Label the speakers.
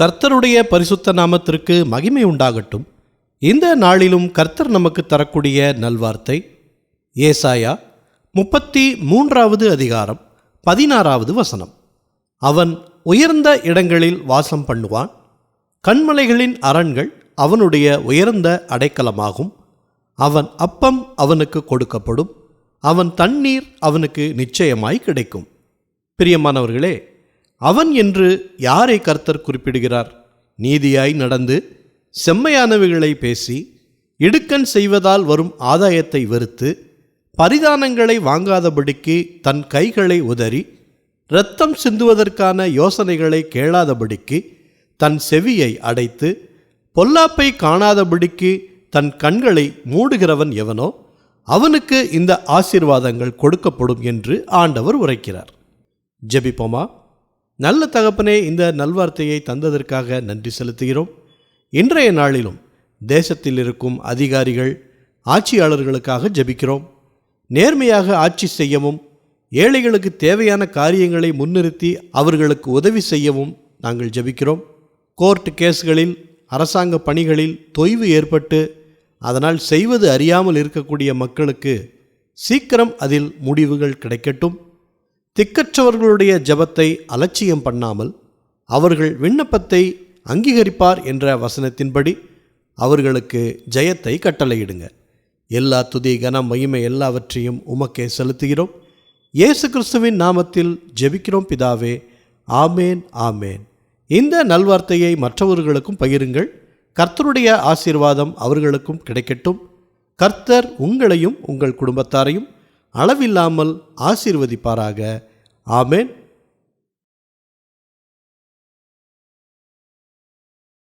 Speaker 1: கர்த்தருடைய பரிசுத்த நாமத்திற்கு மகிமை உண்டாகட்டும். இந்த நாளிலும் கர்த்தர் நமக்கு தரக்கூடிய நல்வார்த்தை ஏசாயா முப்பத்தி மூன்றாவது அதிகாரம் பதினாறாவது வசனம். அவன் உயர்ந்த இடங்களில் வாசம் பண்ணுவான் கண்மலைகளின் அரண்கள் அவனுடைய உயர்ந்த அடைக்கலமாகும். அவன் அப்பம் அவனுக்கு கொடுக்கப்படும் அவன் தண்ணீர் அவனுக்கு நிச்சயமாய் கிடைக்கும். பிரியமானவர்களே அவன் என்று யாரை கர்த்தர் குறிப்பிடுகிறார்? நீதியாய் நடந்து செம்மையானவைகளை பேசி இடுக்கண் செய்வதால் வரும் ஆதாயத்தை வெறுத்து பரிதானங்களை வாங்காதபடிக்கு தன் கைகளை உதறி இரத்தம் சிந்துவதற்கான யோசனைகளை கேளாதபடிக்கு தன் செவியை அடைத்து பொல்லாப்பை காணாதபடிக்கு தன் கண்களை மூடுகிறவன் எவனோ அவனுக்கு இந்த ஆசீர்வாதங்கள் கொடுக்கப்படும் என்று ஆண்டவர் உரைக்கிறார். ஜெபிப்போமா? நல்ல தகப்பனே இந்த நல்வார்த்தையை தந்ததற்காக நன்றி செலுத்துகிறோம். இன்றைய நாளிலும் தேசத்தில் இருக்கும் அதிகாரிகள் ஆட்சியாளர்களுக்காக ஜெபிக்கிறோம். நேர்மையாக ஆட்சி செய்யவும் ஏழைகளுக்கு தேவையான காரியங்களை முன்னிறுத்தி அவர்களுக்கு உதவி செய்யவும் நாங்கள் ஜெபிக்கிறோம். கோர்ட் கேஸ்களில் அரசாங்க பணிகளில் தொய்வு ஏற்பட்டு அதனால் செய்வது அறியாமல் இருக்கக்கூடிய மக்களுக்கு சீக்கிரம் அதில் முடிவுகள் கிடைக்கட்டும். திக்கற்றவர்களுடைய ஜெபத்தை அலட்சியம் பண்ணாமல் அவர்கள் விண்ணப்பத்தை அங்கீகரிப்பார் என்ற வசனத்தின்படி அவர்களுக்கு ஜெயத்தை கட்டளையிடுங்க. எல்லா துதி கன மகிமை எல்லாவற்றையும் உமக்கே செலுத்துகிறோம். இயேசு கிறிஸ்துவின் நாமத்தில் ஜெபிக்கிறோம் பிதாவே. ஆமேன் ஆமேன். இந்த நல்வார்த்தையை மற்றவர்களுக்கும் பகிருங்கள். கர்த்தருடைய ஆசீர்வாதம் அவர்களுக்கும் கிடைக்கட்டும். கர்த்தர் உங்களையும் உங்கள் குடும்பத்தாரையும் அளவில்லாமல் ஆசீர்வதிப்பாராக. ఆమెన్.